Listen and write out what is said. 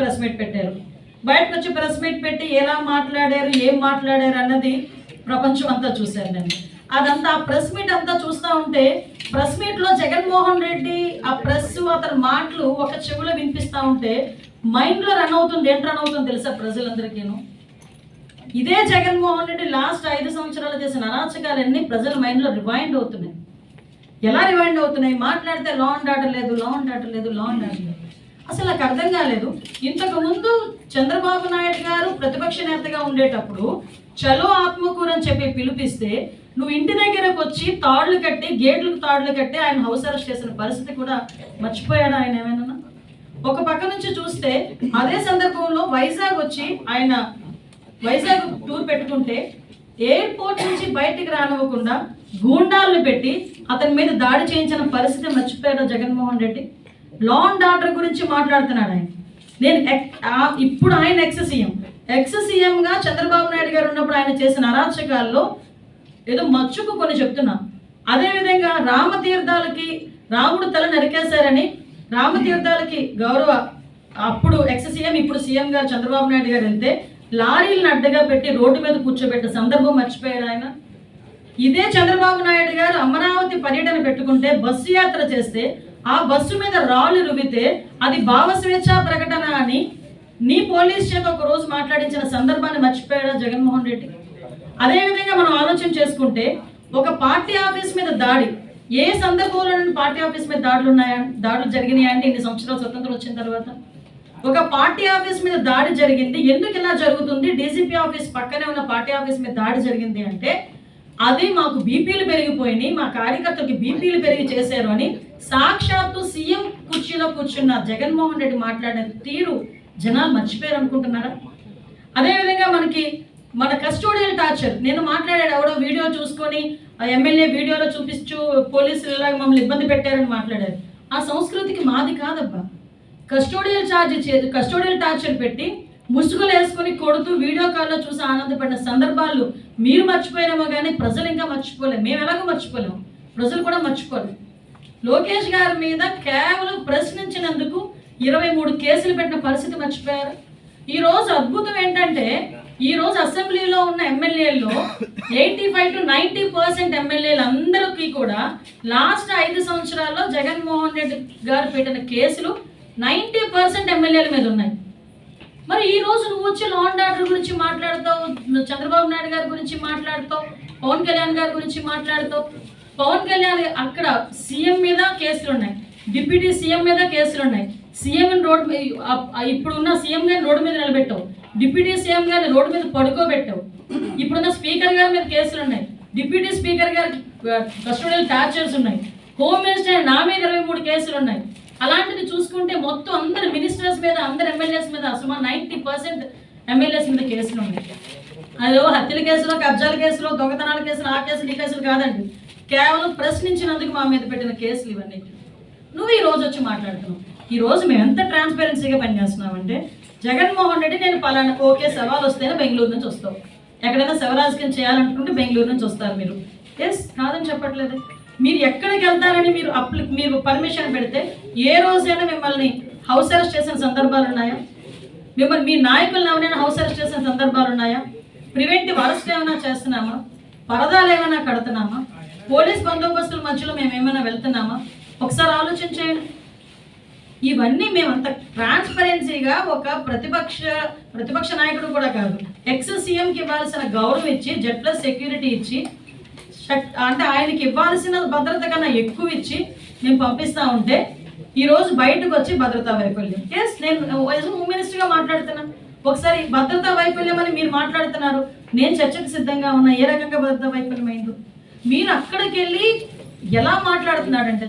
Press meet పెట్టారు. బయటకు వచ్చి ప్రెస్ మీట్ పెట్టి ఎలా మాట్లాడారు ఏం మాట్లాడారు అన్నది ప్రపంచం అంతా చూశారు నేను. అదంతా ఆ ప్రెస్ మీట్ అంతా చూస్తూ ఉంటే ప్రెస్ మీట్లో జగన్మోహన్ రెడ్డి ఆ ప్రెస్ అతని మాటలు ఒక చెవిలో వినిపిస్తూ ఉంటే మైండ్లో రన్ అవుతుంది ఏంటి రన్ అవుతుంది తెలుసా ప్రజలందరికీను? ఇదే జగన్మోహన్ రెడ్డి లాస్ట్ ఐదు సంవత్సరాలు చేసిన అరాచకాలన్నీ ప్రజల మైండ్లో రివైండ్ అవుతున్నాయి. ఎలా రివైండ్ అవుతున్నాయి? మాట్లాడితే లా అండ్ ఆర్డర్ లేదు లా అండ్ ఆర్డర్ లేదు లా అండ్ ఆర్డర్ లేదు. అసలు నాకు అర్థం కాలేదు. ఇంతకుముందు చంద్రబాబు నాయుడు గారు ప్రతిపక్ష నేతగా ఉండేటప్పుడు చలో ఆత్మకూర అని చెప్పి పిలిపిస్తే నువ్వు ఇంటి దగ్గరకు వచ్చి తాళ్ళు కట్టి గేట్లకు తాళ్ళు కట్టి ఆయన హౌస్ అరెస్ట్ చేసిన పరిస్థితి కూడా మర్చిపోయాడు ఆయన ఏమైనా? ఒక పక్క నుంచి చూస్తే అదే సందర్భంలో వైజాగ్ వచ్చి ఆయన వైజాగ్ టూర్ పెట్టుకుంటే ఎయిర్పోర్ట్ నుంచి బయటికి రానివ్వకుండా గూండాలను పెట్టి అతని మీద దాడి చేయించిన పరిస్థితి మర్చిపోయాడు Jaganmohan Reddy? Law and order గురించి మాట్లాడుతున్నాడు ఆయన. నేను ఆ- ఇప్పుడు ఆయన ఎక్స్ సీఎం ఎక్స్ సీఎంగా చంద్రబాబు నాయుడు గారు ఉన్నప్పుడు ఆయన చేసిన అరాచకాల్లో ఏదో మచ్చుకు కొన్ని చెప్తున్నా. అదేవిధంగా రామతీర్థాలకి రాముడు తల నరికేశారని రామతీర్థాలకి గౌరవ అప్పుడు ఎక్స్ సీఎం ఇప్పుడు సీఎం గారు చంద్రబాబు నాయుడు గారు వెళ్తే లారీలను అడ్డగా పెట్టి రోడ్డు మీద కూర్చోబెట్టిన సందర్భం మర్చిపోయాడు ఆయన? ఇదే చంద్రబాబు నాయుడు గారు అమరావతి పర్యటన పెట్టుకుంటే బస్సు యాత్ర చేస్తే ఆ బస్సు మీద రాళ్ళు రువితే అది భావ స్వేచ్ఛ ప్రకటన అని నీ పోలీస్ చేత ఒక రోజు మాట్లాడించిన సందర్భాన్ని మర్చిపోయాడా జగన్మోహన్ రెడ్డి? అదేవిధంగా మనం ఆలోచన చేసుకుంటే ఒక పార్టీ ఆఫీస్ మీద దాడి ఏ సందర్భంలో పార్టీ ఆఫీస్ మీద దాడులు ఉన్నాయా? దాడులు జరిగినాయా అంటే ఇన్ని సంవత్సరాలు స్వతంత్రం వచ్చిన తర్వాత? ఒక పార్టీ ఆఫీస్ మీద దాడి జరిగింది ఎందుకు ఇలా జరుగుతుంది? డీసీపీ ఆఫీస్ పక్కనే ఉన్న పార్టీ ఆఫీస్ మీద దాడి జరిగింది అంటే అది మాకు బీపీలు పెరిగిపోయినాయి మా కార్యకర్తలకి బీపీలు పెరిగి చేశారు అని సాక్షాత్తు సీఎం కుర్చీలో కూర్చున్న జగన్మోహన్ రెడ్డి మాట్లాడిన తీరు జనాలు మర్చిపోయారు అనుకుంటున్నారా? అదేవిధంగా మనకి మన కస్టోడియల్ టార్చర్ నేను మాట్లాడాడు ఎవడో వీడియో చూసుకొని ఆ ఎమ్మెల్యే వీడియోలో చూపిస్తూ పోలీసులు ఇలాగ మమ్మల్ని ఇబ్బంది పెట్టారని మాట్లాడారు. ఆ సంస్కృతికి మాది కాదబ్బా. కస్టోడియల్ ఛార్జ్ చే కస్టోడియల్ టార్చర్ పెట్టి ముసుగులు వేసుకొని కొడుతూ వీడియో కాల్లో చూసి ఆనందపడిన సందర్భాలు మీరు మర్చిపోయినామో కానీ ప్రజలు ఇంకా మర్చిపోలేము మేము ఎలాగో మర్చిపోలేము. ప్రజలు కూడా మర్చిపోలేము లోకేష్ గారి మీద కేవలం ప్రశ్నించినందుకు ఇరవై మూడు కేసులు పెట్టిన పరిస్థితి మర్చిపోయారు. ఈరోజు అద్భుతం ఏంటంటే ఈ రోజు అసెంబ్లీలో ఉన్న ఎమ్మెల్యేల్లో eighty five to ninety percent ఎమ్మెల్యేలు అందరికీ కూడా లాస్ట్ ఐదు సంవత్సరాల్లో జగన్మోహన్ రెడ్డి గారు పెట్టిన కేసులు నైంటీ పర్సెంట్ ఎమ్మెల్యేల మీద ఉన్నాయి. మరి ఈ రోజు నువ్వు వచ్చి లా అండ్ ఆర్డర్ గురించి మాట్లాడతావు చంద్రబాబు నాయుడు గారి గురించి మాట్లాడతావు పవన్ కళ్యాణ్ గారి గురించి మాట్లాడతావు. పవన్ కళ్యాణ్ అక్కడ సీఎం మీద కేసులు ఉన్నాయి. డిప్యూటీ సీఎం మీద కేసులు ఉన్నాయి. సీఎం రోడ్ ఇప్పుడున్న సీఎం గారిని రోడ్డు మీద నిలబెట్టావు. డిప్యూటీ సీఎం గారిని రోడ్డు మీద పడుకోబెట్టావు. ఇప్పుడున్న స్పీకర్ గారి మీద కేసులు ఉన్నాయి. డిప్యూటీ స్పీకర్ గారికి కస్టోడియల్ టార్చర్స్ ఉన్నాయి. హోమ్ మినిస్టర్ నా మీద ఇరవై మూడు కేసులు ఉన్నాయి. అలాంటిది చూసుకుంటే మొత్తం అందరు మినిస్టర్స్ మీద అందరు ఎమ్మెల్యేస్ మీద అసలు నైంటీ పర్సెంట్ ఎమ్మెల్యేస్ మీద కేసులు ఉన్నాయి. అదో హత్యల కేసులో కబ్జాల కేసులో దొంగతనాల కేసులు ఆ కేసులు ఈ కేసులు కాదండి. కేవలం ప్రశ్నించినందుకు మా మీద పెట్టిన కేసులు ఇవన్నీ. నువ్వు ఈ రోజు వచ్చి మాట్లాడుతున్నావు. ఈ రోజు మేము ఎంత ట్రాన్స్పరెన్సీగా పనిచేస్తున్నామంటే జగన్మోహన్ రెడ్డి నేను పలానా ఓకే సవాల్ వస్తేనే బెంగళూరు నుంచి వస్తావు. ఎక్కడైనా శివరాజకీయం చేయాలనుకుంటే బెంగళూరు నుంచి వస్తారు మీరు. ఎస్ కాదని చెప్పట్లేదు. మీరు ఎక్కడికి వెళ్తారని మీరు అప్లి మీరు పర్మిషన్ పెడితే ఏ రోజైనా మిమ్మల్ని హౌస్ అరెస్ట్ చేసిన సందర్భాలు ఉన్నాయా? మిమ్మల్ని మీ నాయకులను ఎవరైనా హౌస్ అరెస్ట్ చేసిన సందర్భాలు ఉన్నాయా? ప్రివెంటివ్ అరెస్ట్ ఏమైనా చేస్తున్నామా? పరదాలు ఏమైనా కడుతున్నామా? పోలీస్ బందోబస్తుల మధ్యలో మేము ఏమైనా వెళ్తున్నామా? ఒకసారి ఆలోచించేయండి. ఇవన్నీ మేమంత ట్రాన్స్పరెన్సీగా ఒక ప్రతిపక్ష ప్రతిపక్ష నాయకుడు కూడా కాదు. ఎక్స్ సీఎంకి ఇవ్వాల్సిన గౌరవం ఇచ్చి జెడ్ ప్లస్ సెక్యూరిటీ ఇచ్చి అంటే ఆయనకి ఇవ్వాల్సిన భద్రత కన్నా ఎక్కువ ఇచ్చి నేను పంపిస్తా ఉంటే ఈ రోజు బయటకు వచ్చి భద్రతా వైఫల్యం. ఎస్ నేను హోమ్ మినిస్టర్గా మాట్లాడుతున్నా. ఒకసారి భద్రతా వైఫల్యం అని మీరు మాట్లాడుతున్నారు. నేను చర్చకు సిద్ధంగా ఉన్నా. ఏ రకంగా భద్రతా వైఫల్యం అయిందో? మీరు అక్కడికి వెళ్ళి ఎలా మాట్లాడుతున్నాడంటే